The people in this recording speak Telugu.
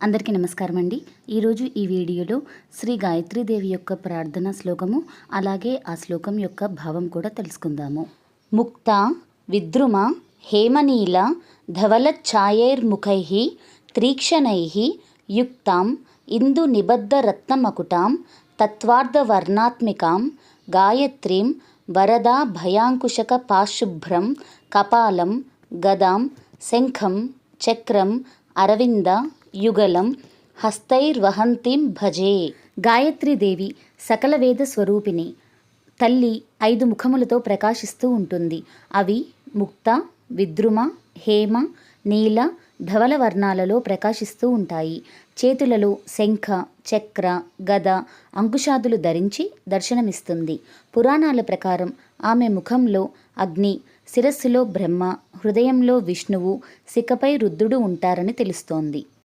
అందరికీ నమస్కారం అండి. ఈరోజు ఈ వీడియోలో శ్రీ గాయత్రీదేవి యొక్క ప్రార్థన శ్లోకము అలాగే ఆ శ్లోకం యొక్క భావం కూడా తెలుసుకుందాము. ముక్త విద్రుమ హేమనీల ధవలఛాయైర్ముఖై త్రీక్షణై యుక్తాం ఇందు నిబద్ధ రత్నమకుటాం తత్వార్ధవర్ణాత్మికాం గాయత్రీం వరదా భయాంకుశక పాశుభ్రం కపాలం గదాం శంఖం చక్రం అరవింద యుగలం హస్తైర్వహంతిం భజే. గాయత్రీదేవి సకల వేద స్వరూపిణి. తల్లి ఐదు ముఖములతో ప్రకాశిస్తూ ఉంటుంది. అవి ముక్త విద్రుమ హేమ నీల ధవల వర్ణాలలో ప్రకాశిస్తూ ఉంటాయి. చేతులలో శంఖ చక్ర గద అంకుశాదులు ధరించి దర్శనమిస్తుంది. పురాణాల ప్రకారం ఆమె ముఖంలో అగ్ని శిరస్సులో బ్రహ్మ హృదయంలో విష్ణువు శిఖపై రుద్రుడు ఉంటారని తెలుస్తోంది.